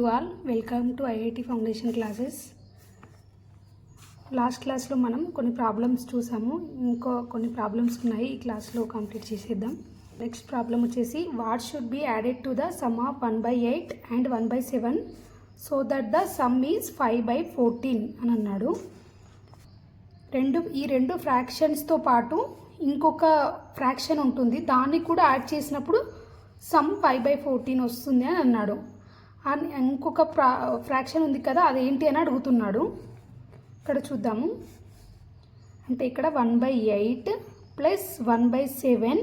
To all welcome to IIT foundation classes last క్లాస్లో మనం కొన్ని ప్రాబ్లమ్స్ చూసాము. ఇంకో కొన్ని ప్రాబ్లమ్స్ ఉన్నాయి. ఈ క్లాస్లో కంప్లీట్ చేసేద్దాం. నెక్స్ట్ ప్రాబ్లం వచ్చేసి what should be added to the sum of one by eight and one by seven so that the sum is five by fourteen అని అన్నాడు. రెండు ఈ రెండు ఫ్రాక్షన్స్తో పాటు ఇంకొక ఫ్రాక్షన్ ఉంటుంది. దాన్ని కూడా యాడ్ చేసినప్పుడు సమ్ ఫైవ్ బై ఫోర్టీన్ వస్తుంది అని అన్నాడు. ఇంకొక ఫ్రా ఫ్రాక్షన్ ఉంది కదా అదేంటి అని అడుగుతున్నాడు. ఇక్కడ చూద్దాము. అంటే ఇక్కడ one by eight plus one by seven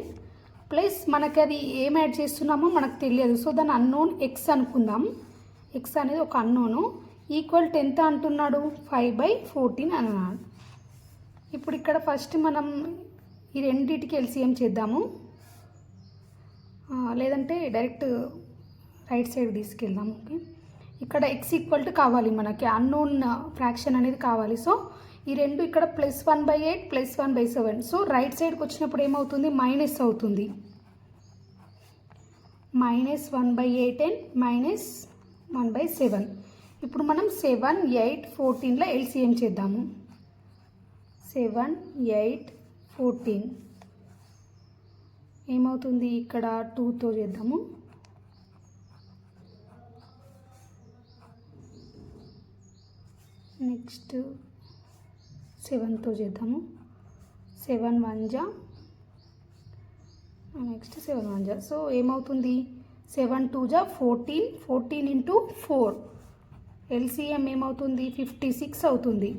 plus మనకి అది ఏం యాడ్ చేస్తున్నామో మనకు తెలియదు. సో దాని అన్నోన్ ఎక్స్ అనుకుందాం. ఎక్స్ అనేది ఒక అన్నోను ఈక్వల్ టెన్త్ అంటున్నాడు. ఫైవ్ బై ఫోర్టీన్ అని అన్నాడు. ఇప్పుడు ఇక్కడ ఫస్ట్ మనం ఈ రెండింటికి ఎల్సిఎం చేద్దాము. లేదంటే డైరెక్ట్ రైట్ సైడ్ తీసుకెళ్దాం ఓకే? ఇక్కడ ఎక్స్ ఈక్వల్ టు కావాలి మనకి అన్నోన్ ఫ్రాక్షన్ అనేది కావాలి. సో ఈ రెండు ఇక్కడ plus one by eight plus one by seven so right సైడ్కి వచ్చినప్పుడు ఏమవుతుంది? మైనస్ అవుతుంది. Minus one by eight and minus one by seven ఇప్పుడు మనం సెవెన్ ఎయిట్ ఫోర్టీన్లో ఎల్సిఎం చేద్దాము. సెవెన్ ఎయిట్ ఫోర్టీన్ ఏమవుతుంది? ఇక్కడ టూతో చేద్దాము. నెక్స్ట్ సెవెన్తో చేద్దాము. సెవెన్ వన్ జా నెక్స్ట్ సెవెన్ వన్ జా సో ఏమవుతుంది? సెవెన్ టూ జా fourteen. Fourteen into four. LCM ఏమవుతుంది? ఫిఫ్టీ సిక్స్ అవుతుంది.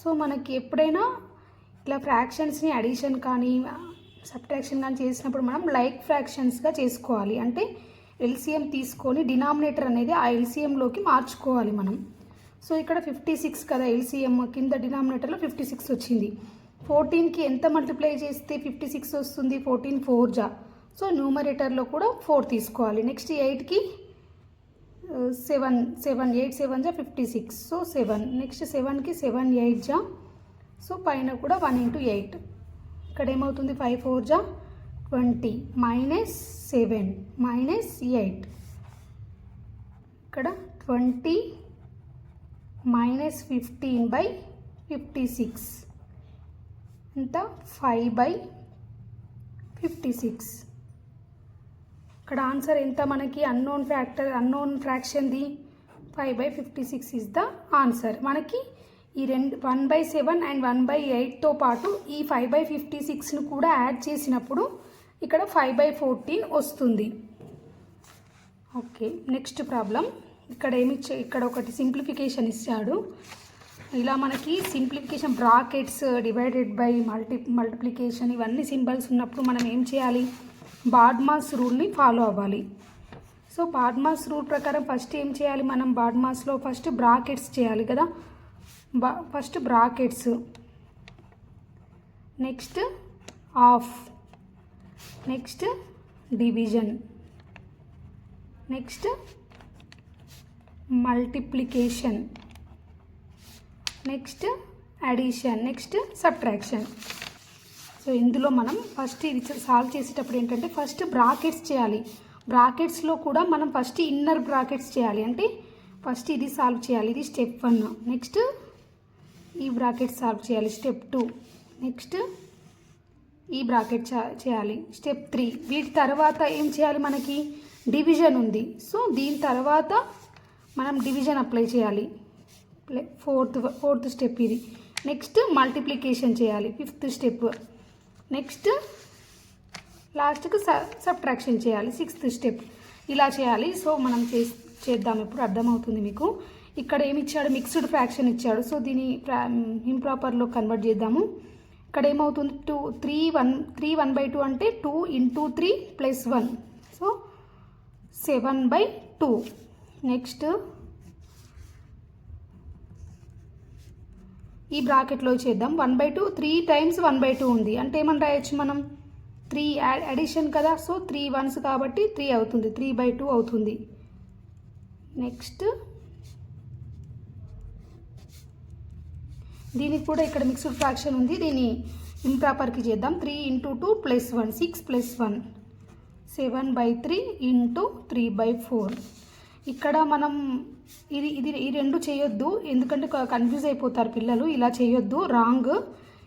సో మనకి ఎప్పుడైనా ఇట్లా ఫ్రాక్షన్స్ని అడిషన్ కానీ సబ్ట్రాక్షన్ కానీ చేసినప్పుడు మనం లైక్ ఫ్రాక్షన్స్గా చేసుకోవాలి. అంటే ఎల్సిఎం తీసుకొని డినామినేటర్ అనేది ఆ ఎల్సిఎంలోకి మార్చుకోవాలి మనం. సో ఇక్కడ ఫిఫ్టీ సిక్స్ కదా ఎల్సిఎం కింద డినామినేటర్లో ఫిఫ్టీ సిక్స్ వచ్చింది. ఫోర్టీన్కి ఎంత మల్టిప్లై చేస్తే ఫిఫ్టీ సిక్స్ వస్తుంది? ఫోర్టీన్ ఫోర్ జా. సో న్యూమరేటర్లో కూడా ఫోర్ తీసుకోవాలి. నెక్స్ట్ ఎయిట్కి సెవెన్ సెవెన్ ఎయిట్ సెవెన్ జా fifty six so seven next సెవెన్కి సెవెన్ ఎయిట్ జా. సో పైన కూడా వన్ ఇంటూ ఎయిట్ ఇక్కడ ఏమవుతుంది? ఫైవ్ ఫోర్ జా. Twenty minus seven minus eight ఇక్కడ twenty minus fifteen by fifty six ఎంత? ఫైవ్ బై ఫిఫ్టీ సిక్స్ ఇక్కడ ఆన్సర్ ఎంత మనకి? Unknown factor unknown ఫ్రాక్షన్ది five by fifty six is the answer మనకి ఈ రెండు one by seven and one by ఎయిట్తో పాటు ఈ ఫైవ్ బై ఫిఫ్టీ సిక్స్ను కూడా యాడ్ చేసినప్పుడు ఇక్కడ ఫైవ్ బై ఫోర్టీన్ వస్తుంది. ఓకే నెక్స్ట్ ప్రాబ్లం ఇక్కడ ఏమి ఇక్కడ ఒకటి సింప్లిఫికేషన్ ఇచ్చాడు. ఇలా మనకి simplification brackets divided by multi multiplication ఇవన్నీ సింబల్స్ ఉన్నప్పుడు మనం ఏం చేయాలి? బాడ్మాస్ రూల్ని ఫాలో అవ్వాలి. సో బాడ్మాస్ రూల్ ప్రకారం ఫస్ట్ ఏం చేయాలి మనం? బాడ్మాస్లో ఫస్ట్ బ్రాకెట్స్ చేయాలి కదా? బా first brackets. Next of. Next division. Next multiplication. Next addition next subtraction. So ఇందులో మనం ఫస్ట్ ఇది సాల్వ్ చేసేటప్పుడు ఏంటంటే ఫస్ట్ బ్రాకెట్స్ చేయాలి. బ్రాకెట్స్లో కూడా మనం ఫస్ట్ ఇన్నర్ బ్రాకెట్స్ చేయాలి. అంటే ఫస్ట్ ఇది సాల్వ్ చేయాలి. ఇది స్టెప్ వన్. నెక్స్ట్ ఈ బ్రాకెట్ సాల్వ్ చేయాలి. Step two. నెక్స్ట్ ఈ బ్రాకెట్ చేయాలి. Step three. వీటి తర్వాత ఏం చేయాలి మనకి? డివిజన్ ఉంది. సో దీని తర్వాత మనం డివిజన్ అప్లై చేయాలి. ప్లే ఫోర్త్ ఫోర్త్ స్టెప్ ఇది. నెక్స్ట్ మల్టిప్లికేషన్ చేయాలి. ఫిఫ్త్ స్టెప్ నెక్స్ట్ లాస్ట్కి స సబ్ట్రాక్షన్ చేయాలి. సిక్స్త్ స్టెప్ ఇలా చేయాలి. సో మనం చే చేద్దాం. ఇప్పుడు అర్థమవుతుంది మీకు. ఇక్కడ ఏమి ఇచ్చాడు? మిక్స్డ్ ఫ్రాక్షన్ ఇచ్చాడు. సో దీని ఇంప్రాపర్లో కన్వర్ట్ చేద్దాము. ఇక్కడ ఏమవుతుంది? Two three one three one by two అంటే two into three plus one so seven by two next ఈ బ్రాకెట్లో చేద్దాం. One by two three times one by two ఉంది. అంటే ఏమని రాయొచ్చు మనం? త్రీ అడిషన్ కదా సో త్రీ వన్స్ కాబట్టి త్రీ అవుతుంది. త్రీ బై టూ అవుతుంది. నెక్స్ట్ దీనికి కూడా ఇక్కడ మిక్స్డ్ ఫ్రాక్షన్ ఉంది. దీన్ని ఇంప్రాపర్కి చేద్దాం. Three into two plus one six plus one. Seven by three into three by four. ఇక్కడ మనం ఇది ఇది ఈ రెండు చేయొద్దు. ఎందుకంటే కన్ఫ్యూజ్ అయిపోతారు పిల్లలు. ఇలా చేయొద్దు. రాంగ్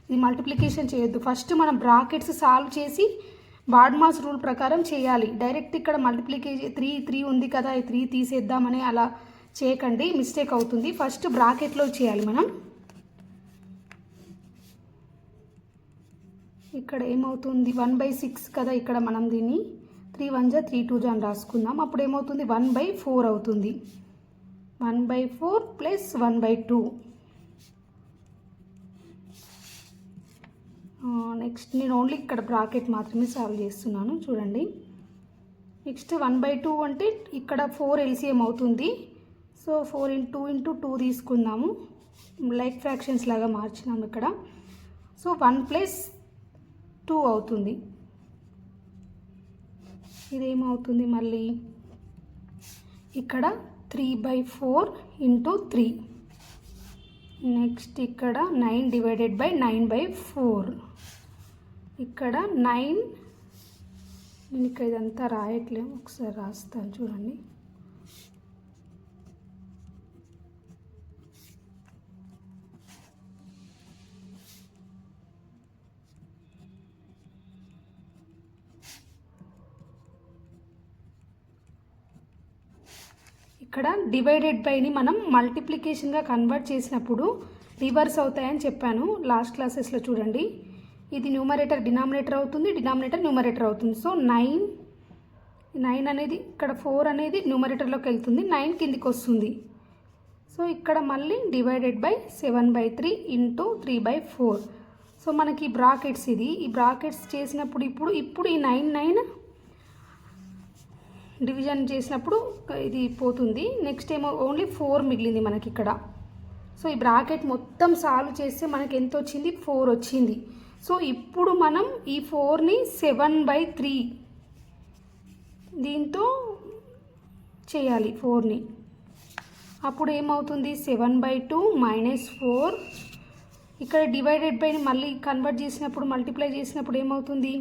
ఇది మల్టిప్లికేషన్ చేయొద్దు. ఫస్ట్ మనం బ్రాకెట్స్ సాల్వ్ చేసి బాడ్మాస్ రూల్ ప్రకారం చేయాలి. డైరెక్ట్ ఇక్కడ మల్టిప్లికేషన్ త్రీ త్రీ ఉంది కదా ఈ త్రీ తీసేద్దామని అలా చేయకండి. మిస్టేక్ అవుతుంది. ఫస్ట్ బ్రాకెట్లో చేయాలి మనం. ఇక్కడ ఏమవుతుంది? వన్ బై సిక్స్ కదా ఇక్కడ మనం దీన్ని త్రీ వన్ జా త్రీ టూ జా అని రాసుకుందాం. అప్పుడు ఏమవుతుంది వన్ బై ఫోర్ అవుతుంది. One by four plus one by two. Next నేను ఓన్లీ ఇక్కడ బ్రాకెట్ మాత్రమే సాల్వ్ చేస్తున్నాను. చూడండి. నెక్స్ట్ వన్ బై టూ అంటే ఇక్కడ ఫోర్ ఎల్సిఎం అవుతుంది. So four into into two తీసుకుందాము. లైక్ ఫ్రాక్షన్స్ లాగా మార్చినాము ఇక్కడ. సో వన్ ప్లస్ టూ అవుతుంది. ఇదేమవుతుంది మళ్ళీ? ఇక్కడ three by four into three next ఇక్కడ nine divided by nine by four ఇక్కడ నైన్ నేను ఇక్కడ ఇదంతా రాయట్లేము. ఒకసారి రాస్తాను చూడండి. ఇక్కడ డివైడెడ్ బైని మనం మల్టిప్లికేషన్గా కన్వర్ట్ చేసినప్పుడు రివర్స్ అవుతాయని చెప్పాను. లాస్ట్ క్లాసెస్లో చూడండి. ఇది న్యూమరేటర్ డినామినేటర్ అవుతుంది డినామినేటర్ న్యూమరేటర్ అవుతుంది. సో నైన్ నైన్ అనేది ఇక్కడ ఫోర్ అనేది న్యూమరేటర్లోకి వెళ్తుంది. నైన్ కిందికి వస్తుంది. సో ఇక్కడ మళ్ళీ divided by seven by three into three by four so మనకి బ్రాకెట్స్ ఇది. ఈ బ్రాకెట్స్ చేసినప్పుడు ఇప్పుడు ఇప్పుడు ఈ నైన్ నైన్ డివిజన్ చేసినప్పుడు ఇది పోతుంది. నెక్స్ట్ ఏమో ఓన్లీ ఫోర్ మిగిలింది మనకి ఇక్కడ. సో ఈ బ్రాకెట్ మొత్తం సాల్వ్ చేస్తే మనకి ఎంత వచ్చింది? ఫోర్ వచ్చింది. సో ఇప్పుడు మనం ఈ ఫోర్ని సెవెన్ బై త్రీ దీంతో చేయాలి ఫోర్ని అప్పుడు ఏమవుతుంది? Seven by two minus four ఇక్కడ డివైడెడ్ బై మళ్ళీ కన్వర్ట్ చేసినప్పుడు మల్టిప్లై చేసినప్పుడు ఏమవుతుంది?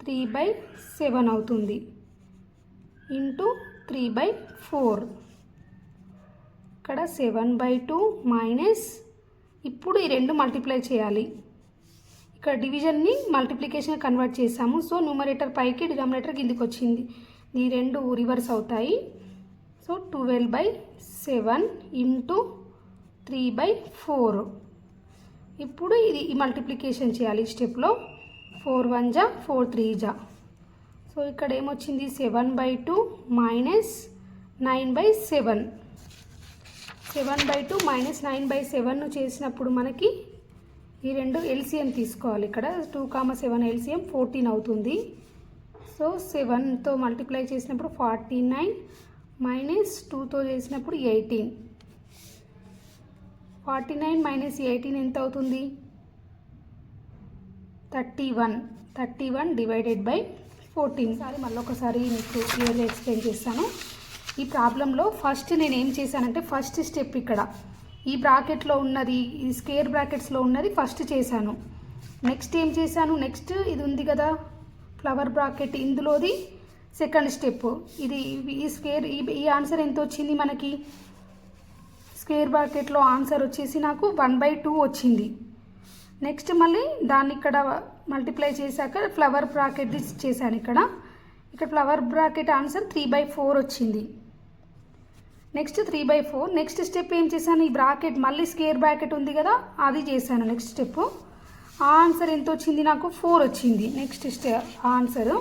త్రీ బై సెవెన్ అవుతుంది. Into three by four. ఇక్కడ సెవెన్ బై టూ మైనస్ ఇప్పుడు ఈ రెండు మల్టిప్లై చేయాలి. ఇక్కడ డివిజన్ని మల్టిప్లికేషన్ కన్వర్ట్ చేసాము సో న్యూమరేటర్ పైకి డినామినేటర్ కిందికి వచ్చింది. ఈ రెండు రివర్స్ అవుతాయి. So twelve by seven into three by four. ఇప్పుడు ఇది ఈ మల్టిప్లికేషన్ చేయాలి ఈ స్టెప్లో. ఫోర్ వన్ జా ఫోర్ త్రీ జా. సో ఇక్కడ ఏమొచ్చింది? Seven by two minus nine by seven. Seven by two minus nine by seven చేసినప్పుడు మనకి ఈ రెండు ఎల్సిఎం తీసుకోవాలి ఇక్కడ. Two comma seven LCM fourteen అవుతుంది. సో సెవెన్తో మల్టిప్లై చేసినప్పుడు ఫార్టీ నైన్ మైనస్ టూతో చేసినప్పుడు eighteen. Forty nine minus eighteen ఎంత అవుతుంది? Thirty one. Thirty one divided by fourteen. Sorry మళ్ళీ ఒకసారి మీకు క్లియర్గా ఎక్స్ప్లెయిన్ చేస్తాను. ఈ ప్రాబ్లంలో ఫస్ట్ నేను ఏం చేశానంటే ఫస్ట్ స్టెప్ ఇక్కడ. ఈ బ్రాకెట్లో ఉన్నది ఈ స్కేర్ బ్రాకెట్స్లో ఉన్నది ఫస్ట్ చేశాను. నెక్స్ట్ ఏం చేశాను? నెక్స్ట్ ఇది ఉంది కదా ఫ్లవర్ బ్రాకెట్. ఇందులోది సెకండ్ స్టెప్. ఇది ఈ స్కేర్ ఈ ఈ ఆన్సర్ ఎంత వచ్చింది మనకి? స్క్వేర్ బ్రాకెట్లో ఆన్సర్ వచ్చేసి నాకు వన్ బై టూ వచ్చింది. నెక్స్ట్ మళ్ళీ దాన్ని ఇక్కడ మల్టిప్లై చేశాక ఫ్లవర్ బ్రాకెట్ చేశాను ఇక్కడ. ఇక్కడ flower bracket answer three by four వచ్చింది. Next three by four next step ఏం చేశాను? ఈ బ్రాకెట్ మళ్ళీ స్కేర్ బ్రాకెట్ ఉంది కదా అది చేశాను నెక్స్ట్ స్టెప్ ఆ ఆన్సర్ ఎంత వచ్చింది నాకు? ఫోర్ వచ్చింది. నెక్స్ట్ స్టె ఆన్సర్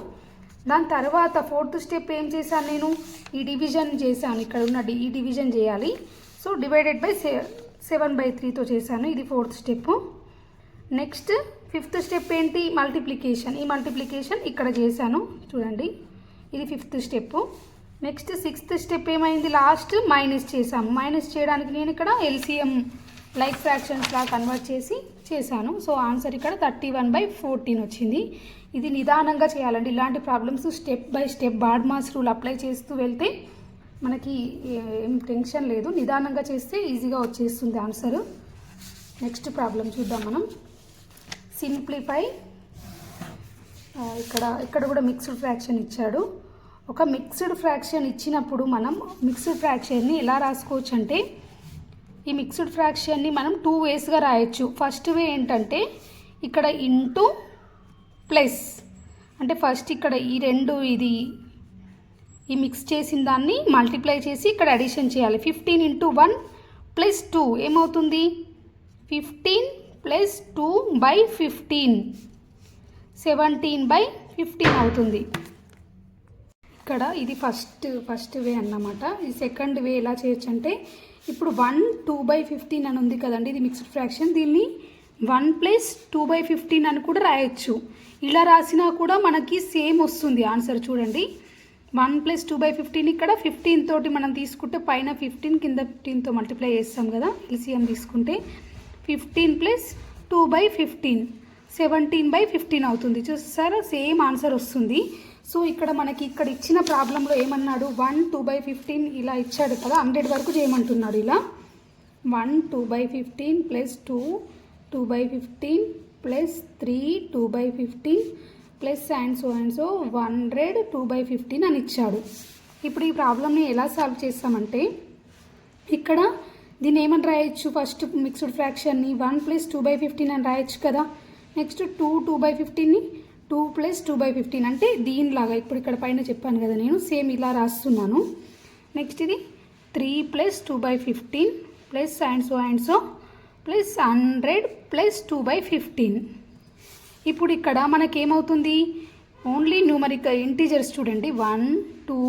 దాని తర్వాత ఫోర్త్ స్టెప్ ఏం చేశాను నేను? ఈ డివిజన్ చేశాను. ఇక్కడ ఉన్న ఈ డివిజన్ చేయాలి. సో డివైడెడ్ బై సె సెవెన్ బై త్రీతో చేశాను. ఇది fourth step next fifth step ఏంటి? మల్టిప్లికేషన్ ఈ మల్టిప్లికేషన్ ఇక్కడ చేశాను. చూడండి. ఇది fifth step next sixth step ఏమైంది? లాస్ట్ మైనస్ చేశాము మైనస్ చేయడానికి నేను ఇక్కడ ఎల్సిఎం లైక్ ఫ్రాక్షన్స్లా కన్వర్ట్ చేసి చేశాను. సో ఆన్సర్ ఇక్కడ థర్టీ వన్ బై ఫోర్టీన్ వచ్చింది. ఇది నిదానంగా చేయాలండి. ఇలాంటి problems step by step BODMAS rule apply చేస్తూ వెళ్తే మనకి ఏం టెన్షన్ లేదు. నిదానంగా చేస్తే ఈజీగా వచ్చేస్తుంది ఆన్సర్ నెక్స్ట్ ప్రాబ్లం చూద్దాం మనం. సింప్లిఫై ఇక్కడ ఇక్కడ కూడా మిక్స్డ్ ఫ్రాక్షన్ ఇచ్చాడు. ఒక మిక్స్డ్ ఫ్రాక్షన్ ఇచ్చినప్పుడు మనం మిక్స్డ్ ఫ్రాక్షన్ని ఎలా రాసుకోవచ్చు అంటే ఈ మిక్స్డ్ ఫ్రాక్షన్ని మనం టూ వేస్గా రాయొచ్చు. ఫస్ట్ వే ఏంటంటే ఇక్కడ ఇంటూ ప్లస్ అంటే ఫస్ట్ ఇక్కడ ఈ రెండు ఇది ఈ మిక్స్ చేసిన దాన్ని మల్టిప్లై చేసి ఇక్కడ అడిషన్ చేయాలి. Fifteen into one plus two ఏమవుతుంది? Fifteen plus two by fifteen. Seventeen by fifteen అవుతుంది. ఇక్కడ ఇది ఫస్ట్ ఫస్ట్ వే అన్నమాట. ఈ సెకండ్ వే ఎలా చేయొచ్చు అంటే ఇప్పుడు వన్ టూ బై ఫిఫ్టీన్ అని ఉంది కదండి ఇది మిక్స్డ్ ఫ్రాక్షన్. దీన్ని one plus two by fifteen అని కూడా రాయొచ్చు. ఇలా రాసినా కూడా మనకి సేమ్ వస్తుంది ఆన్సర్ చూడండి. One plus two by fifteen ఇక్కడ ఫిఫ్టీన్ తోటి మనం తీసుకుంటే పైన ఫిఫ్టీన్ కింద ఫిఫ్టీన్తో మల్టిప్లై చేస్తాం కదా ఎల్సిఎం తీసుకుంటే. Fifteen plus two by fifteen seventeen by fifteen అవుతుంది. చూసారా సేమ్ ఆన్సర్ వస్తుంది. సో ఇక్కడ మనకి ఇక్కడ ఇచ్చిన ప్రాబ్లంలో ఏమన్నాడు? వన్ టూ బై ఫిఫ్టీన్ ఇలా ఇచ్చాడు కదా హండ్రెడ్ వరకు చేయమంటున్నాడు ఇలా. One two by fifteen plus two two by fifteen plus three two by fifteen plus and so and so hundred two by fifteen అని ఇచ్చాడు. ఇప్పుడు ఈ ప్రాబ్లమ్ని ఎలా సాల్వ్ చేస్తామంటే ఇక్కడ దీన్ని ఏమని రాయొచ్చు? First mixed ఫ్రాక్షన్ని one plus two by fifteen అని రాయొచ్చు కదా. Next two two by ఫిఫ్టీన్ని two plus two by fifteen అంటే దీనిలాగా ఇప్పుడు ఇక్కడ పైన చెప్పాను కదా నేను సేమ్ ఇలా రాస్తున్నాను. నెక్స్ట్ ఇది three plus two by fifteen plus and so and so plus hundred plus two by fifteen ఇప్పుడు ఇక్కడ మనకేమవుతుంది? ఓన్లీ న్యూమరిక్ ఇంటీజర్స్ చూడండి. వన్ టూ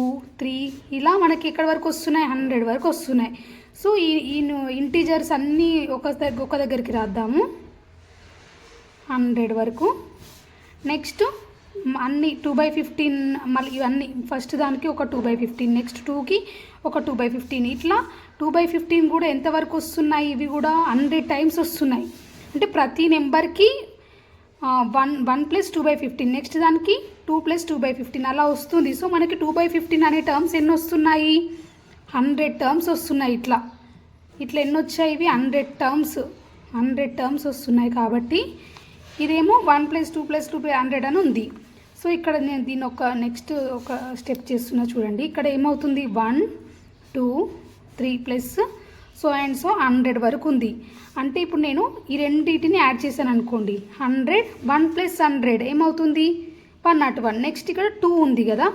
త్రీ ఇలా మనకి ఎక్కడి వరకు వస్తున్నాయి? హండ్రెడ్ వరకు వస్తున్నాయి. సో ఈ ఈ ఇంటీజర్స్ అన్నీ ఒక దగ్గర ఒక దగ్గరికి రాద్దాము. హండ్రెడ్ వరకు. నెక్స్ట్ అన్ని టూ బై ఫిఫ్టీన్ మళ్ళీ ఇవన్నీ ఫస్ట్ దానికి ఒక టూ బై ఫిఫ్టీన్ నెక్స్ట్ టూకి ఒక టూ బై ఫిఫ్టీన్ ఇట్లా టూ బై ఫిఫ్టీన్ కూడా ఎంతవరకు వస్తున్నాయి? ఇవి కూడా హండ్రెడ్ టైమ్స్ వస్తున్నాయి. అంటే ప్రతి నెంబర్కి one one plus two by fifteen next దానికి two plus two by fifteen అలా వస్తుంది. సో మనకి టూ బై ఫిఫ్టీన్ అనే టర్మ్స్ ఎన్ని వస్తున్నాయి? హండ్రెడ్ టర్మ్స్ వస్తున్నాయి ఇట్లా. ఇట్లా ఎన్ని వచ్చాయి ఇవి? Hundred terms. హండ్రెడ్ టర్మ్స్ వస్తున్నాయి కాబట్టి ఇదేమో one plus two plus two plus hundred అని ఉంది. సో ఇక్కడ నేను దీన్ని ఒక నెక్స్ట్ ఒక స్టెప్ చేస్తున్నా చూడండి. ఇక్కడ ఏమవుతుంది? One two three plus so and so hundred వరకు ఉంది. అంటే ఇప్పుడు నేను ఈ రెండింటిని యాడ్ చేశాను అనుకోండి. Hundred one plus hundred. ఏమవుతుంది? One naught one. నెక్స్ట్ ఇక్కడ టూ ఉంది కదా.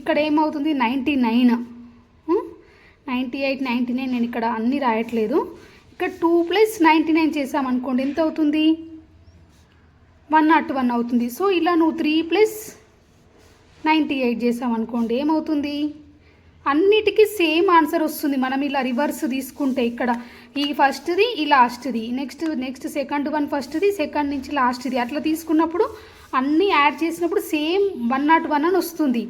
ఇక్కడ ఏమవుతుంది? Ninety nine. Ninety eight ninety nine నేను ఇక్కడ అన్నీ రాయట్లేదు. ఇక్కడ టూ ప్లస్ నైంటీ నైన్ చేసామనుకోండి ఎంత అవుతుంది? వన్ నాట్ వన్ అవుతుంది. సో ఇలా నువ్వు త్రీ ప్లస్ నైంటీ ఎయిట్ చేసామనుకోండి ఏమవుతుంది? అన్నిటికీ సేమ్ ఆన్సర్ వస్తుంది. మనం ఇలా రివర్స్ తీసుకుంటే ఇక్కడ ఈ ఫస్ట్ది ఈ లాస్ట్ది. నెక్స్ట్ నెక్స్ట్ సెకండ్ వన్ ఫస్ట్ది సెకండ్ నుంచి లాస్ట్ది. అట్లా తీసుకున్నప్పుడు అన్నీ యాడ్ చేసినప్పుడు సేమ్ వన్ నాట్ వన్ అని వస్తుంది.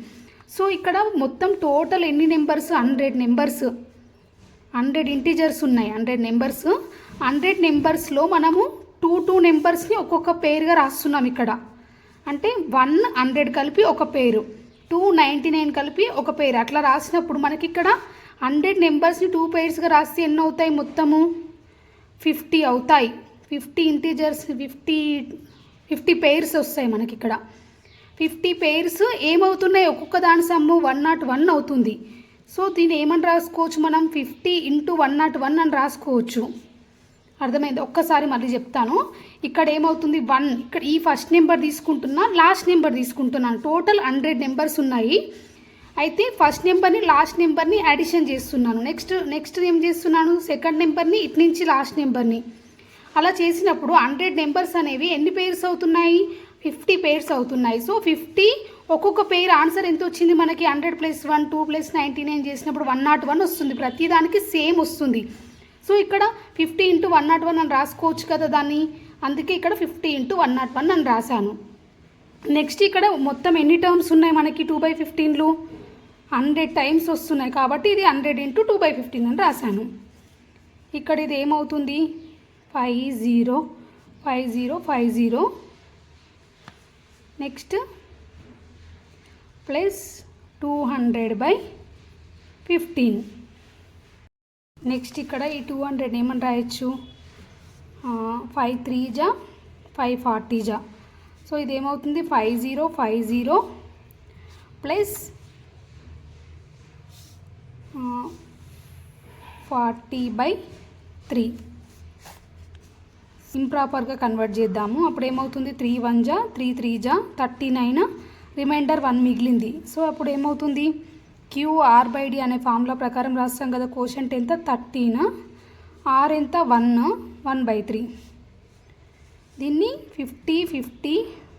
సో ఇక్కడ మొత్తం టోటల్ ఎన్ని numbers? Hundred numbers. Hundred integers ఉన్నాయి హండ్రెడ్ నెంబర్స్. హండ్రెడ్ నెంబర్స్లో మనము టూ టూ నెంబర్స్ని ఒక్కొక్క పేరుగా రాస్తున్నాం ఇక్కడ. అంటే వన్ హండ్రెడ్ కలిపి ఒక పేరు టూ నైంటీ నైన్ కలిపి ఒక పేరు. అట్లా రాసినప్పుడు మనకి ఇక్కడ హండ్రెడ్ నెంబర్స్ని టూ పేర్స్గా రాస్తే ఎన్ని అవుతాయి మొత్తము? ఫిఫ్టీ అవుతాయి. Fifty integers fifty fifty pairs వస్తాయి మనకి ఇక్కడ. ఫిఫ్టీ పేర్స్ ఏమవుతున్నాయి? ఒక్కొక్క దాని సమ్ము వన్ నాట్ వన్ అవుతుంది. సో దీన్ని ఏమని రాసుకోవచ్చు మనం? Fifty into one naught one అని రాసుకోవచ్చు. అర్థమైంది? ఒక్కసారి మళ్ళీ చెప్తాను. ఇక్కడ ఏమవుతుంది? వన్. ఇక్కడ ఈ ఫస్ట్ నెంబర్ తీసుకుంటున్నా లాస్ట్ నెంబర్ తీసుకుంటున్నాను. టోటల్ హండ్రెడ్ నెంబర్స్ ఉన్నాయి. అయితే ఫస్ట్ నెంబర్ని లాస్ట్ నెంబర్ని అడిషన్ చేస్తున్నాను. నెక్స్ట్ నెక్స్ట్ ఏం చేస్తున్నాను? సెకండ్ నెంబర్ని ఇటు నుంచి లాస్ట్ నెంబర్ని. అలా చేసినప్పుడు హండ్రెడ్ నెంబర్స్ అనేవి ఎన్ని పేర్స్ అవుతున్నాయి? ఫిఫ్టీ పేర్స్ అవుతున్నాయి. సో ఫిఫ్టీ ఒక్కొక్క పేర్ ఆన్సర్ ఎంత వచ్చింది మనకి? Hundred plus one two plus ninety nine చేసినప్పుడు వన్ నాట్ వన్ వస్తుంది. ప్రతిదానికి సేమ్ వస్తుంది. సో ఇక్కడ fifty into one nought one అని రాసుకోవచ్చు కదా దాన్ని? అందుకే ఇక్కడ fifty into one nought one అని రాశాను. నెక్స్ట్ ఇక్కడ మొత్తం ఎన్ని టర్మ్స్ ఉన్నాయి మనకి? టూ బై ఫిఫ్టీన్లు హండ్రెడ్ టైమ్స్ వస్తున్నాయి. కాబట్టి ఇది hundred into two by fifteen అని రాశాను. ఇక్కడ ఇది ఏమవుతుంది? Five zero five zero five zero next plus two hundred by fifteen. Next ఇక్కడ ఈ టూ హండ్రెడ్ ఏమని రాయొచ్చు? ఫైవ్ త్రీ జా ఫైవ్ ఫార్టీ జా. So ఇదేమవుతుంది? Five zero five zero plus forty by three. ఇంప్రాపర్గా convert చేద్దాము. అప్పుడు ఏమవుతుంది త్రీ వన్ జా త్రీ త్రీ జా థర్టీ నైన్ రిమైండర్ వన్ మిగిలింది. సో అప్పుడు ఏమవుతుంది క్యూఆర్ బై డి అనే ఫార్ములా ప్రకారం రాస్తాం కదా కోషంట్ ఎంత? థర్టీన్ ఆర్ ఎంత? వన్ వన్ బై త్రీ దీన్ని fifty fifty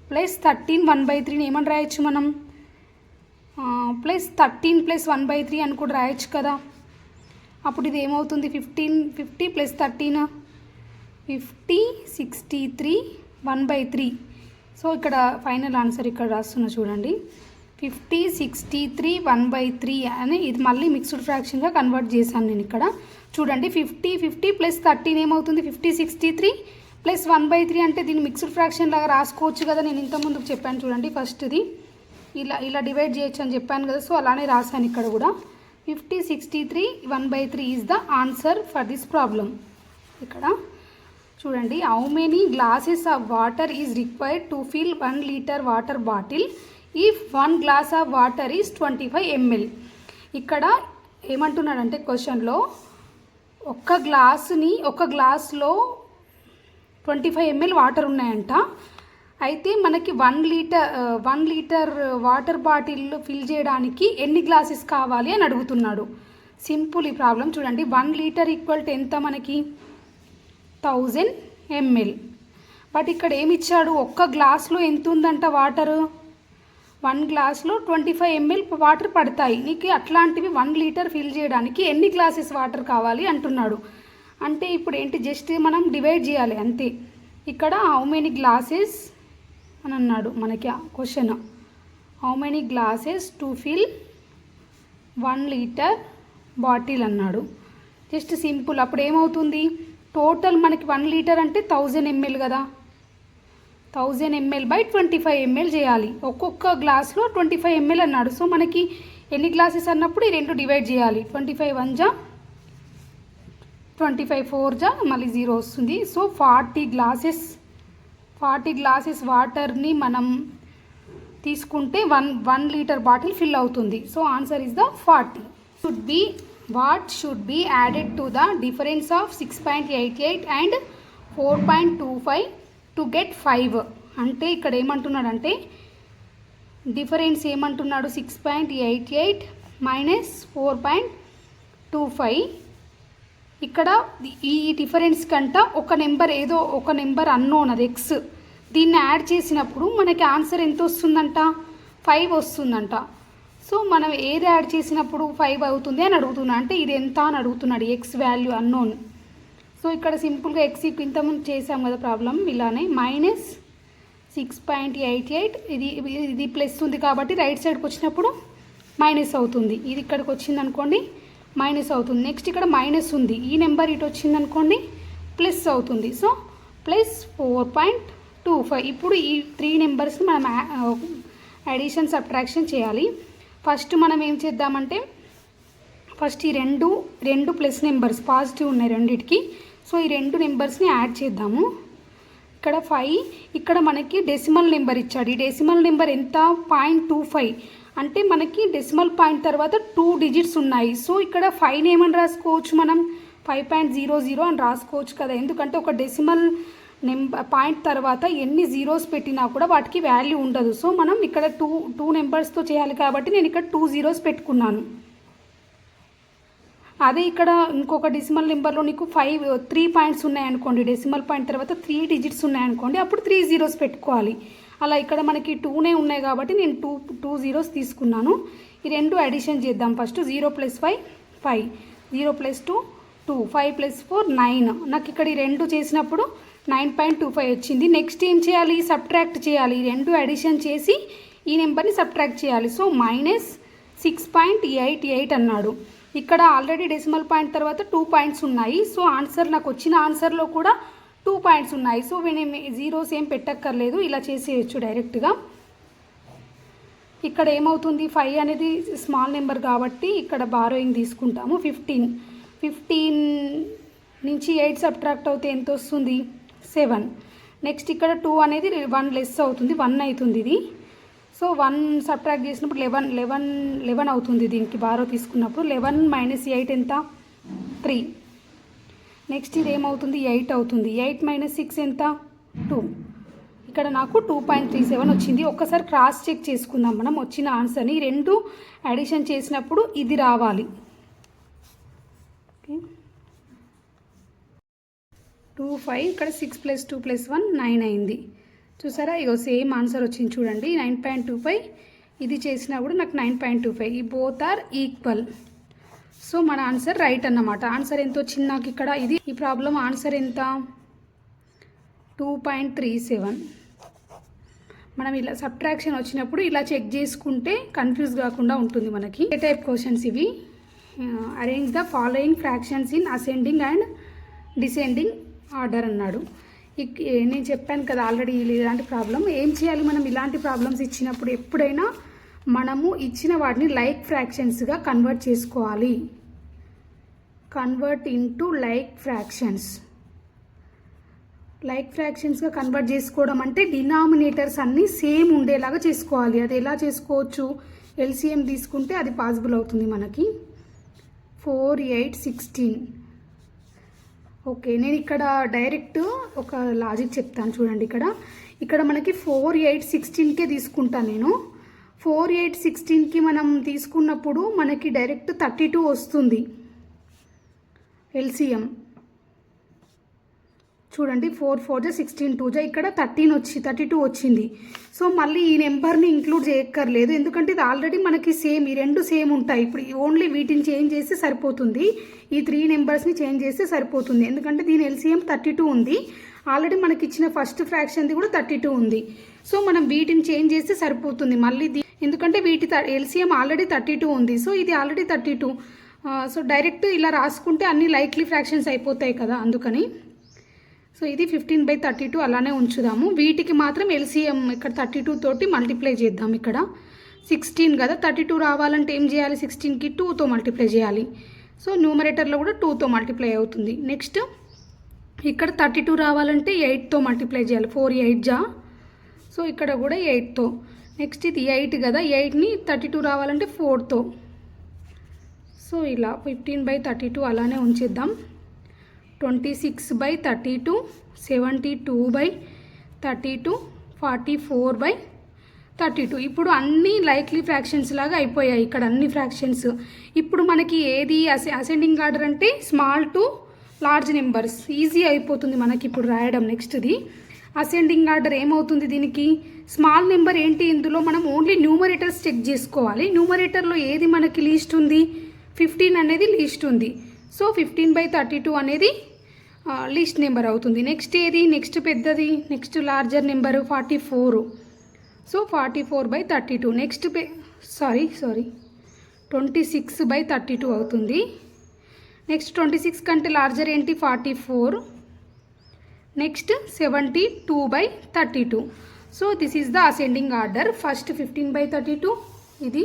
plus thirteen one by త్రీని ఏమని రాయొచ్చు మనం? Plus thirteen plus one by three అని కూడా రాయొచ్చు కదా. అప్పుడు ఇది ఏమవుతుంది? Fifteen fifty plus thirteen fifty sixty three one by three. So ఇక్కడ ఫైనల్ ఆన్సర్ ఇక్కడ రాస్తున్నా చూడండి. Fifty sixty three one by three అని ఇది మళ్ళీ మిక్స్డ్ ఫ్రాక్షన్గా కన్వర్ట్ చేశాను నేను ఇక్కడ. చూడండి ఫిఫ్టీ ఫిఫ్టీ ప్లస్ థర్టీన్ ఏమవుతుంది? Fifty sixty three plus one by three అంటే దీన్ని మిక్స్డ్ ఫ్రాక్షన్ లాగా రాసుకోవచ్చు కదా నేను ఇంతకుముందుకు చెప్పాను చూడండి ఫస్ట్ది. ఇలా ఇలా డివైడ్ చేయొచ్చు అని చెప్పాను కదా సో అలానే రాశాను ఇక్కడ కూడా. Fifty sixty three one by three is the answer for this problem ఇక్కడ. చూడండి how many glasses of water is required to fill one litre water bottle if one glass of water is twenty five ML ఇక్కడ ఏమంటున్నాడంటే క్వశ్చన్లో ఒక్క గ్లాసుని ఒక గ్లాస్లో twenty five ML water ఉన్నాయంట. అయితే మనకి one litre one litre water bottle fill చేయడానికి ఎన్ని గ్లాసెస్ కావాలి అని అడుగుతున్నాడు. సింపుల్ ఈ ప్రాబ్లం చూడండి వన్ లీటర్ ఈక్వల్ టు ఎంత మనకి? Thousand ML. బట్ ఇక్కడ ఏమి ఇచ్చాడు ఒక్క గ్లాస్లో ఎంత ఉందంట వాటరు? వన్ గ్లాస్లో ట్వంటీ ఫైవ్ ఎంఎల్ వాటర్ పడతాయి. నీకు అట్లాంటివి వన్ లీటర్ ఫిల్ చేయడానికి ఎన్ని గ్లాసెస్ వాటర్ కావాలి అంటున్నాడు. అంటే ఇప్పుడు ఏంటి? జస్ట్ మనం డివైడ్ చేయాలి అంతే. ఇక్కడ హౌ మెనీ గ్లాసెస్ అని అన్నాడు మనకి question how many glasses to fill one litre bottle అన్నాడు. జస్ట్ సింపుల్ అప్పుడు ఏమవుతుంది? టోటల్ మనకి వన్ లీటర్ అంటే థౌజండ్ ఎంఎల్ కదా. Thousand ML by twenty five ML చేయాలి. ఒక్కొక్క గ్లాస్లో ట్వంటీ ఫైవ్ ఎంఎల్ అన్నాడు. సో మనకి ఎన్ని గ్లాసెస్ అన్నప్పుడు ఈ రెండు డివైడ్ చేయాలి. ట్వంటీ ఫైవ్ వన్ జా ట్వంటీ ఫైవ్ ఫోర్ జా మళ్ళీ జీరో వస్తుంది. So forty glasses forty glasses వాటర్ని మనం తీసుకుంటే one one litre bottle fill అవుతుంది. So answer is the forty. Should be what should be added to the difference of six point eight eight and four point two five to get five. అంటే ఇక్కడ ఏమంటున్నాడంటే difference ఏమంటున్నాడు? Six point eight eight minus four point two five. ఇక్కడ ఈ difference కంట ఒక number ఏదో ఒక నెంబర్ అన్నోన్ అది ఎక్స్. దీన్ని యాడ్ చేసినప్పుడు మనకి ఆన్సర్ ఎంత వస్తుందంట? ఫైవ్ వస్తుందంట. సో మనం ఏది యాడ్ చేసినప్పుడు ఫైవ్ అవుతుంది అని అడుగుతున్నా. అంటే ఇది ఎంత అని అడుగుతున్నాడు ఎక్స్ వాల్యూ అన్నోన్ సో ఇక్కడ సింపుల్గా ఎక్స్ ఇంతకుముందు చేసాం కదా ప్రాబ్లం ఇలానే minus six point eight eight ఇది ఇది ప్లస్ ఉంది కాబట్టి రైట్ సైడ్కి వచ్చినప్పుడు మైనస్ అవుతుంది. ఇది ఇక్కడికి వచ్చింది అనుకోండి మైనస్ అవుతుంది. నెక్స్ట్ ఇక్కడ మైనస్ ఉంది. ఈ నెంబర్ ఇటు వచ్చింది అనుకోండి ప్లస్ అవుతుంది. So plus four point two five ఇప్పుడు ఈ త్రీ నెంబర్స్ని మనం అడిషన్ సబ్ట్రాక్షన్ చేయాలి. ఫస్ట్ మనం ఏం చేద్దామంటే ఫస్ట్ ఈ రెండు రెండు ప్లస్ నెంబర్స్ పాజిటివ్ ఉన్నాయి రెండిటికి. సో ఈ రెండు నెంబర్స్ని యాడ్ చేద్దాము. ఇక్కడ ఫైవ్ ఇక్కడ మనకి డెసిమల్ నెంబర్ ఇచ్చాడు. ఈ డెసిమల్ నెంబర్ ఎంత? పాయింట్ టూ ఫైవ్ అంటే మనకి డెసిమల్ పాయింట్ తర్వాత టూ డిజిట్స్ ఉన్నాయి. సో ఇక్కడ ఫైవ్ ఏమని రాసుకోవచ్చు మనం? ఫైవ్ పాయింట్ జీరో జీరో అని రాసుకోవచ్చు కదా. ఎందుకంటే ఒక డెసిమల్ నెంబర్ పాయింట్ తర్వాత ఎన్ని జీరోస్ పెట్టినా కూడా వాటికి వాల్యూ ఉండదు. సో మనం ఇక్కడ టూ టూ నెంబర్స్తో చేయాలి కాబట్టి నేను ఇక్కడ టూ జీరోస్ పెట్టుకున్నాను. అదే ఇక్కడ ఇంకొక డెసిమల్ నెంబర్లో నీకు ఫైవ్ త్రీ పాయింట్స్ ఉన్నాయనుకోండి డెసిమల్ పాయింట్ తర్వాత త్రీ డిజిట్స్ ఉన్నాయనుకోండి అప్పుడు త్రీ జీరోస్ పెట్టుకోవాలి. అలా ఇక్కడ మనకి టూనే ఉన్నాయి కాబట్టి నేను టూ టూ జీరోస్ తీసుకున్నాను. ఈ రెండు అడిషన్ చేద్దాం. First zero plus five five zero plus two two five plus four nine నాకు ఇక్కడ ఈ రెండు చేసినప్పుడు నైన్ పాయింట్ టూ ఫైవ్ వచ్చింది. నెక్స్ట్ ఏం చేయాలి? సబ్ట్రాక్ట్ చేయాలి. ఈ రెండు అడిషన్ చేసి ఈ నెంబర్ని సబ్ట్రాక్ట్ చేయాలి. So minus six point eight eight అన్నాడు. ఇక్కడ ఆల్రెడీ డెసిమల్ పాయింట్ తర్వాత టూ పాయింట్స్ ఉన్నాయి. సో ఆన్సర్ నాకు వచ్చిన ఆన్సర్లో కూడా టూ పాయింట్స్ ఉన్నాయి. సో నేను జీరోస్ ఏం పెట్టక్కర్లేదు. ఇలా చేసేయచ్చు డైరెక్ట్గా. ఇక్కడ ఏమవుతుంది? ఫైవ్ అనేది స్మాల్ నెంబర్ కాబట్టి ఇక్కడ బారోయింగ్ తీసుకుంటాము. ఫిఫ్టీన్. ఫిఫ్టీన్ నుంచి ఎయిట్ సబ్ట్రాక్ట్ అవుతే ఎంత వస్తుంది సెవెన్. నెక్స్ట్ ఇక్కడ టూ అనేది వన్ లెస్ అవుతుంది వన్ అవుతుంది ఇది. సో వన్ సబ్ట్రాక్ట్ చేసినప్పుడు లెవెన్ లెవెన్ లెవెన్ అవుతుంది దీనికి బారో తీసుకున్నప్పుడు. లెవెన్ మైనస్ ఎయిట్ ఎంత? త్రీ. నెక్స్ట్ ఇది ఏమవుతుంది? ఎయిట్ అవుతుంది. ఎయిట్ మైనస్ సిక్స్ ఎంత? టూ. ఇక్కడ నాకు టూ పాయింట్ త్రీ సెవెన్ వచ్చింది. ఒక్కసారి క్రాస్ చెక్ చేసుకుందాం మనం వచ్చిన ఆన్సర్ని ఈ రెండు అడిషన్ చేసినప్పుడు ఇది రావాలి. ఓకే. టూ ఫైవ్ ఇక్కడ six plus two plus one nine అయింది. చూసారా? ఇగో సేమ్ ఆన్సర్ వచ్చింది చూడండి. నైన్ పాయింట్ టూ ఫైవ్ ఇది చేసినా కూడా నాకు నైన్ పాయింట్ టూ ఫైవ్ ఈ బోత్ ఆర్ ఈక్వల్ సో మన ఆన్సర్ రైట్ అన్నమాట. ఆన్సర్ ఎంత వచ్చింది నాకు ఇక్కడ. ఇది ఈ ప్రాబ్లం ఆన్సర్ ఎంత? టూ పాయింట్ త్రీ సెవెన్ మనం ఇలా సబ్ట్రాక్షన్ వచ్చినప్పుడు ఇలా చెక్ చేసుకుంటే కన్ఫ్యూజ్ కాకుండా ఉంటుంది మనకి. ఏ టైప్ క్వశ్చన్స్ ఇవి. Arrange the following fractions in ascending and descending order అన్నాడు. ఇక్- నేను చెప్పాను కదా ఆల్రెడీ ఇలాంటి ప్రాబ్లం. ఏం చేయాలి మనం ఇలాంటి ప్రాబ్లమ్స్ ఇచ్చినప్పుడు ఎప్పుడైనా మనము ఇచ్చిన వాటిని లైక్ ఫ్రాక్షన్స్గా కన్వర్ట్ చేసుకోవాలి. Convert into like fractions. Like ఫ్రాక్షన్స్గా convert చేసుకోవడం అంటే డినామినేటర్స్ అన్నీ సేమ్ ఉండేలాగా చేసుకోవాలి. అది ఎలా చేసుకోవచ్చు? ఎల్సిఎం తీసుకుంటే అది పాసిబుల్ అవుతుంది మనకి. Four eight sixteen. ఓకే నేను ఇక్కడ డైరెక్ట్ ఒక లాజిక్ చెప్తాను చూడండి ఇక్కడ. ఇక్కడ మనకి ఫోర్ ఎయిట్ సిక్స్టీన్కే తీసుకుంటాను నేను. ఫోర్ ఎయిట్ సిక్స్టీన్కి మనం తీసుకున్నప్పుడు మనకి డైరెక్ట్ థర్టీ టూ వస్తుంది. ఎల్సిఎం. చూడండి ఫోర్ ఫోర్ జా సిక్స్టీన్ టూ జా ఇక్కడ థర్టీన్ వచ్చి థర్టీ టూ వచ్చింది. సో మళ్ళీ ఈ నెంబర్ని ఇంక్లూడ్ చేయక్కర్లేదు. ఎందుకంటే ఇది ఆల్రెడీ మనకి సేమ్ ఈ రెండు సేమ్ ఉంటాయి. ఇప్పుడు ఓన్లీ వీటిని చేంజ్ చేస్తే సరిపోతుంది. ఈ త్రీ నెంబర్స్ని చేంజ్ చేస్తే సరిపోతుంది. ఎందుకంటే దీని ఎల్సిఎం థర్టీ టూ ఉంది. ఆల్రెడీ మనకి ఇచ్చిన ఫస్ట్ ఫ్రాక్షన్ది కూడా థర్టీ టూ ఉంది. సో మనం వీటిని చేంజ్ చేస్తే సరిపోతుంది. మళ్ళీ ఎందుకంటే వీటి ఎల్సిఎం ఆల్రెడీ థర్టీ టూ ఉంది. సో ఇది already thirty two so direct ఇలా రాసుకుంటే అన్ని లైక్లీ ఫ్రాక్షన్స్ అయిపోతాయి కదా అందుకని. సో ఇది ఫిఫ్టీన్ బై థర్టీ టూ అలానే ఉంచుదాము. వీటికి మాత్రం ఎల్సిఎం ఇక్కడ థర్టీ టూ తోటి మల్టిప్లై చేద్దాం ఇక్కడ. సిక్స్టీన్ కదా థర్టీ టూ రావాలంటే ఏం చేయాలి? సిక్స్టీన్కి టూతో మల్టిప్లై చేయాలి. సో న్యూమరేటర్లో కూడా టూతో మల్టిప్లై అవుతుంది. నెక్స్ట్ ఇక్కడ థర్టీ టూ రావాలంటే ఎయిట్తో మల్టిప్లై చేయాలి. ఫోర్ ఎయిట్ జా. సో ఇక్కడ కూడా ఎయిట్తో నెక్స్ట్ ఇది ఎయిట్ కదా ఎయిట్ని థర్టీ టూ రావాలంటే ఫోర్తో సో ఇలా ఫిఫ్టీన్ బై థర్టీ టూ అలానే ఉంచేద్దాం. Twenty six by thirty two seventy two by thirty two forty four by thirty two. ఇప్పుడు అన్ని లైక్లీ ఫ్రాక్షన్స్ లాగా అయిపోయాయి ఇక్కడ అన్ని ఫ్రాక్షన్స్. ఇప్పుడు మనకి ఏది అసె అసెండింగ్ ఆర్డర్ అంటే small to large numbers. Easy అయిపోతుంది మనకి ఇప్పుడు రాయడం నెక్స్ట్ది. అసెండింగ్ ఆర్డర్ ఏమవుతుంది దీనికి? స్మాల్ నెంబర్ ఏంటి? ఇందులో మనం ఓన్లీ న్యూమరేటర్స్ చెక్ చేసుకోవాలి. న్యూమరేటర్లో ఏది మనకి లీస్ట్ ఉంది? ఫిఫ్టీన్ అనేది లీస్ట్ ఉంది. So fifteen by thirty two అనేది లీస్ట్ నెంబర్ అవుతుంది. నెక్స్ట్ ఏది? నెక్స్ట్ పెద్దది. Next larger number forty four. So forty four by thirty two. Next pay sorry sorry. Twenty six by thirty two అవుతుంది. Next twenty six కంటే larger ఏంటి? Forty four. Next seventy two by thirty two. So this is the ascending order. First fifteen by thirty two. ఇది.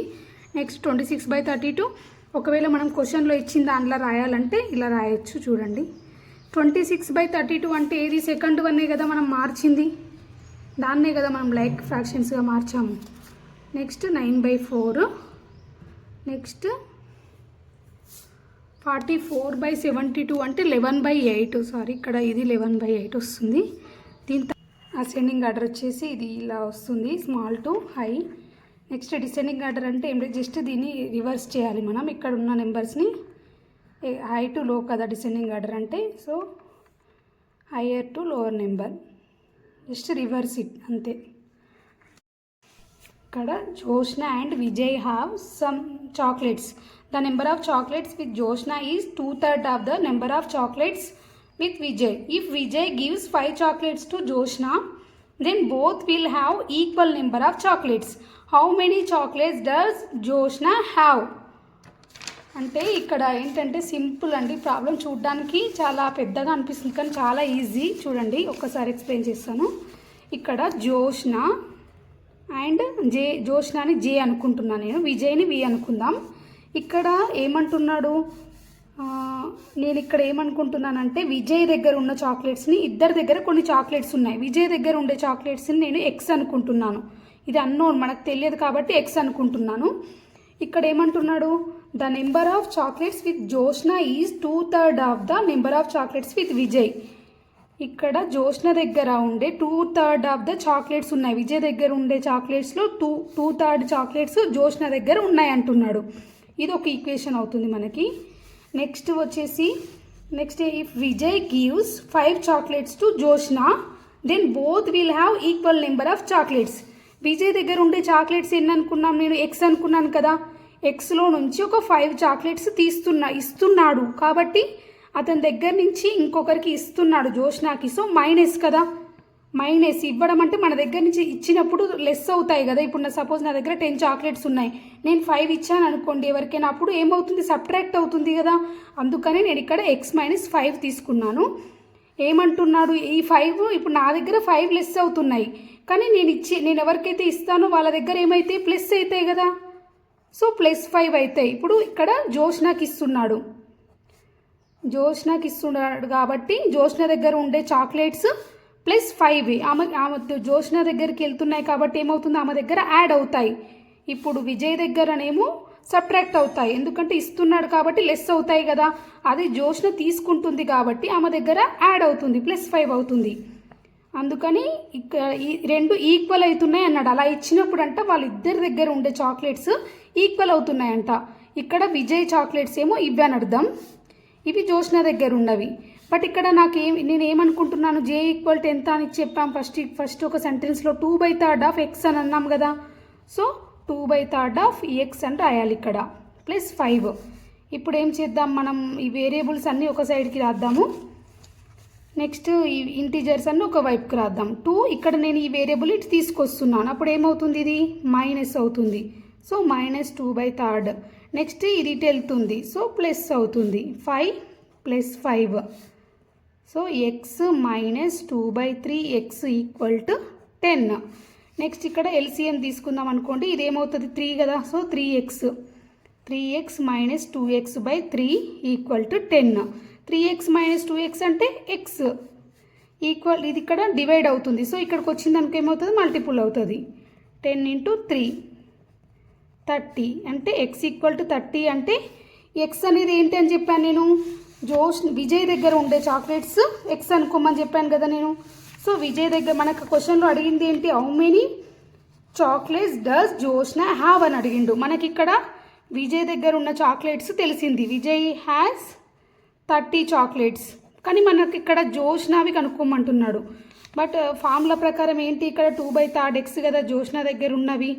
Next twenty six by thirty two. ఒకవేళ మనం క్వశ్చన్లో ఇచ్చిన దాంట్లో రాయాలంటే ఇలా రాయొచ్చు చూడండి. Twenty six by thirty two అంటే ఏది? సెకండ్ వన్నే కదా మనం మార్చింది? దాన్నే కదా మనం లైక్ ఫ్రాక్షన్స్గా మార్చాము. Next nine by four next forty four by seventy two అంటే లెవెన్ బై ఎయిట్ సారీ ఇక్కడ ఇది లెవెన్ బై ఎయిట్ వస్తుంది. దీని అసెండింగ్ ఆర్డర్ వచ్చేసి ఇది ఇలా వస్తుంది small to high next descending order అంటే ఏం లేదు జస్ట్ దీన్ని రివర్స్ చేయాలి మనం. ఇక్కడ ఉన్న నెంబర్స్ని హై టు లో కదా డిసెండింగ్ ఆర్డర్ అంటే so higher to lower number just reverse it అంతే. ఇక్కడ Joshna and Vijay have some chocolates the number of chocolates with Joshna is two third of the number of chocolates with Vijay if Vijay gives five chocolates to Joshna then both will have equal number of chocolates how many chocolates does Joshna have అంటే ఇక్కడ ఏంటంటే simple అండి. Problem చూడడానికి చాలా పెద్దగా అనిపిస్తుంది కానీ చాలా ఈజీ. చూడండి ఒక్కసారి ఎక్స్ప్లెయిన్ చేస్తాను. ఇక్కడ జోష్న అండ్ జే జోష్నాని జే అనుకుంటున్నాను నేను. విజయ్ని వి అనుకుందాం. ఇక్కడ ఏమంటున్నాడు? నేను ఇక్కడ ఏమనుకుంటున్నానంటే విజయ్ దగ్గర ఉన్న చాక్లెట్స్ని ఇద్దరి దగ్గర కొన్ని చాక్లెట్స్ ఉన్నాయి. విజయ్ దగ్గర ఉండే చాక్లెట్స్ని నేను ఎక్స్ అనుకుంటున్నాను. ఇది అన్నోన్ మనకు తెలియదు కాబట్టి ఎక్స్ అనుకుంటున్నాను. ఇక్కడ ఏమంటున్నాడు? The number of chocolates with Joshna is two third of the number of chocolates with Vijay ఇక్కడ జోష్న దగ్గర ఉండే two third of the chocolates ఉన్నాయి. విజయ్ దగ్గర ఉండే చాక్లెట్స్లో two two third chocolates Joshna దగ్గర ఉన్నాయి అంటున్నాడు. ఇది ఒక ఈక్వేషన్ అవుతుంది మనకి. నెక్స్ట్ వచ్చేసి next if Vijay gives five chocolates to Joshna then both will have equal number of chocolates Vijay దగ్గర ఉండే చాక్లెట్స్ ఎన్ని అనుకున్నాం నేను? ఎక్స్ అనుకున్నాను కదా. ఎక్స్లో నుంచి ఒక ఫైవ్ చాక్లెట్స్ తీస్తున్నా ఇస్తున్నాడు. కాబట్టి అతని దగ్గర నుంచి ఇంకొకరికి ఇస్తున్నాడు జోష్నాకి సో మైనస్ కదా? మైనస్ ఇవ్వడం అంటే మన దగ్గర నుంచి ఇచ్చినప్పుడు లెస్ అవుతాయి కదా? ఇప్పుడు నా సపోజ్ నా దగ్గర టెన్ చాక్లెట్స్ ఉన్నాయి. నేను ఫైవ్ ఇచ్చాను అనుకోండి ఎవరికైనా అప్పుడు ఏమవుతుంది? సబ్ట్రాక్ట్ అవుతుంది కదా? అందుకని నేను ఇక్కడ ఎక్స్ మైనస్ ఫైవ్ తీసుకున్నాను. ఏమంటున్నాడు? ఈ ఫైవ్ ఇప్పుడు నా దగ్గర ఫైవ్ లెస్ అవుతున్నాయి. కానీ నేను ఇచ్చి నేను ఎవరికైతే ఇస్తానో వాళ్ళ దగ్గర ఏమైతే? ప్లస్ అవుతాయి కదా? సో ప్లస్ ఫైవ్ అవుతాయి ఇప్పుడు ఇక్కడ జోష్నాకి ఇస్తున్నాడు జోష్నాకి ఇస్తున్నాడు కాబట్టి జోష్న దగ్గర ఉండే చాక్లెట్స్ ప్లస్ ఫైవ్ ఆమె ఆమె జోష్న దగ్గరికి వెళ్తున్నాయి కాబట్టి ఏమవుతుంది? ఆమె దగ్గర యాడ్ అవుతాయి. ఇప్పుడు విజయ్ దగ్గరనేమో సబ్ట్రాక్ట్ అవుతాయి. ఎందుకంటే ఇస్తున్నాడు కాబట్టి లెస్ అవుతాయి కదా. అది జోష్న తీసుకుంటుంది కాబట్టి ఆమె దగ్గర యాడ్ అవుతుంది ప్లస్ ఫైవ్ అవుతుంది. అందుకని ఇక్కడ ఈ రెండు ఈక్వల్ అవుతున్నాయి అన్నాడు. అలా ఇచ్చినప్పుడు అంట వాళ్ళిద్దరి దగ్గర ఉండే చాక్లెట్స్ ఈక్వల్ అవుతున్నాయంట. ఇక్కడ విజయ్ చాక్లెట్స్ ఏమో ఇవి అని అర్థం. ఇవి జోష్న దగ్గర ఉన్నవి. బట్ ఇక్కడ నాకు ఏం నేను ఏమనుకుంటున్నాను? జే ఈక్వల్ టు ఎంత అని చెప్పాం ఫస్ట్ ఫస్ట్ ఒక సెంటెన్స్లో two by third of X అని అన్నాం కదా. So two by third of X అని రాయాలి ఇక్కడ. ప్లస్ ఫైవ్ ఇప్పుడు ఏం చేద్దాం మనం? ఈ వేరియబుల్స్ అన్నీ ఒక సైడ్కి రాద్దాము. నెక్స్ట్ ఈ ఇంటీజర్స్ అన్ని ఒక వైపుకి రాద్దాం. టూ ఇక్కడ నేను ఈ వేరియబుల్ ఇటు తీసుకొస్తున్నాను. అప్పుడు ఏమవుతుంది ఇది? మైనస్ అవుతుంది. So minus two by third. Next ఇది ఇటు వెళ్తుంది. సో ప్లస్ అవుతుంది. Five plus five. So X minus two by three X equal to ten. Next ఇక్కడ ఎల్సిఎం తీసుకుందాం అనుకోండి. ఇది ఏమవుతుంది? త్రీ కదా. So three X. Three X minus two X by three equal to ten. Three X minus two X అంటే X equal ఇది ఇక్కడ divide అవుతుంది. సో ఇక్కడికి వచ్చింది అనుకో ఏమవుతుంది? మల్టిపుల్ అవుతుంది. టెన్ ఇంటూ త్రీ థర్టీ అంటే ఎక్స్ ఈక్వల్ టు థర్టీ అంటే ఎక్స్ అనేది ఏంటి అని చెప్పాను నేను? జోష్ విజయ్ దగ్గర ఉండే చాక్లెట్స్ ఎక్స్ అనుకోమని చెప్పాను కదా నేను. సో విజయ్ దగ్గర మనకు క్వశ్చన్లో అడిగింది ఏంటి? How many chocolates does Joshna have అని అడిగిండు. మనకి ఇక్కడ విజయ్ దగ్గర ఉన్న చాక్లెట్స్ తెలిసింది. Vijay has thirty chocolates. కానీ మనకి ఇక్కడ జోష్నావి కనుక్కోమంటున్నాడు. బట్ uh, ఫార్ములా ప్రకారం ఏంటి? ఇక్కడ టూ బై థర్డ్ ఎక్స్ కదా జోష్న దగ్గర ఉన్నవి.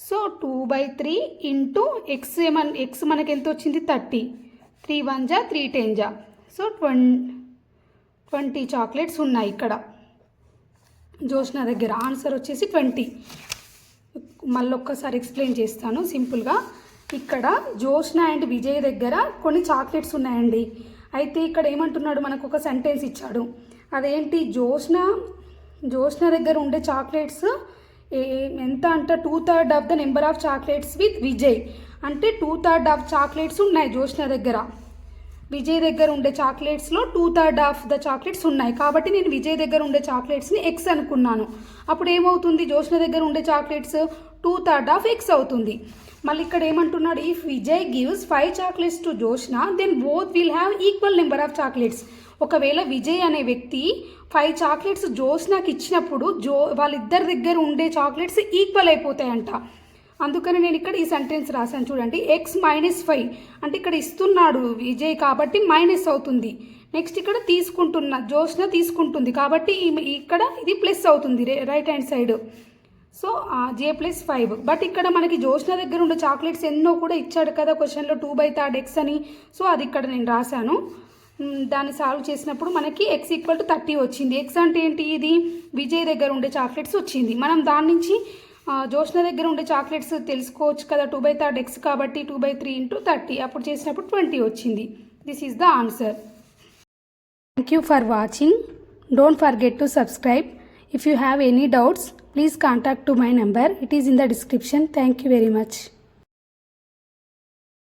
So two by three into x ఏమన్ ఎక్స్ మనకి ఎంత వచ్చింది? థర్టీ. త్రీ వన్ జా త్రీ టెన్ జా. సో ట్వం ట్వంటీ చాక్లెట్స్ ఉన్నాయి ఇక్కడ. జోష్న దగ్గర. ఆన్సర్ వచ్చేసి ట్వంటీ. మళ్ళీ ఒక్కసారి ఎక్స్ప్లెయిన్ చేస్తాను. సింపుల్గా. ఇక్కడ జోష్న అండ్ విజయ్ దగ్గర కొన్ని చాక్లెట్స్ ఉన్నాయండి. అయితే ఇక్కడ ఏమంటున్నాడు? మనకు ఒక సెంటెన్స్ ఇచ్చాడు. అదేంటి? జోష్న జోష్న దగ్గర ఉండే చాక్లెట్స్ ఎంత అంటే two third of the number of chocolates with Vijay అంటే టూ థర్డ్ ఆఫ్ చాక్లెట్స్ ఉన్నాయి జోష్న దగ్గర. విజయ్ దగ్గర ఉండే చాక్లెట్స్లో two third of the chocolates ఉన్నాయి. కాబట్టి నేను విజయ్ దగ్గర ఉండే చాక్లెట్స్ని ఎక్స్ అనుకున్నాను. అప్పుడు ఏమవుతుంది? జోష్న దగ్గర ఉండే chocolates two third of x అవుతుంది. మళ్ళీ ఇక్కడ ఏమంటున్నాడు if Vijay gives five chocolates to Joshna then both will have equal number of chocolates ఒకవేళ విజయ్ అనే వ్యక్తి ఫైవ్ చాక్లెట్స్ జోష్నాకి ఇచ్చినప్పుడు జో వాళ్ళిద్దరి దగ్గర ఉండే చాక్లెట్స్ ఈక్వల్ అయిపోతాయంట. అందుకని నేను ఇక్కడ ఈ సెంటెన్స్ రాశాను చూడండి ఎక్స్ మైనస్ ఫైవ్ అంటే ఇక్కడ ఇస్తున్నాడు విజయ్ కాబట్టి మైనస్ అవుతుంది. నెక్స్ట్ ఇక్కడ తీసుకుంటున్న జోష్న తీసుకుంటుంది కాబట్టి ఇక్కడ ఇది ప్లస్ అవుతుంది right hand side so J plus five but ఇక్కడ మనకి జోష్న దగ్గర ఉండే చాక్లెట్స్ ఎన్నో కూడా ఇచ్చాడు కదా క్వశ్చన్లో టూ బై థర్డ్ ఎక్స్ అని. సో అది ఇక్కడ నేను రాశాను. దాన్ని సాల్వ్ చేసినప్పుడు మనకి ఎక్స్ ఈక్వల్ టు థర్టీ వచ్చింది. ఎక్స్ అంటే ఏంటి? ఇది విజయ్ దగ్గర ఉండే చాక్లెట్స్ వచ్చింది. మనం దాని నుంచి జోష్న దగ్గర ఉండే చాక్లెట్స్ తెలుసుకోవచ్చు కదా టూ బై థర్డ్ ఎక్స్ కాబట్టి two by three into thirty అప్పుడు చేసినప్పుడు ట్వంటీ వచ్చింది. This is the answer thank you for watching don't forget to subscribe if you have any doubts please contact to my number it is in the description thank you very much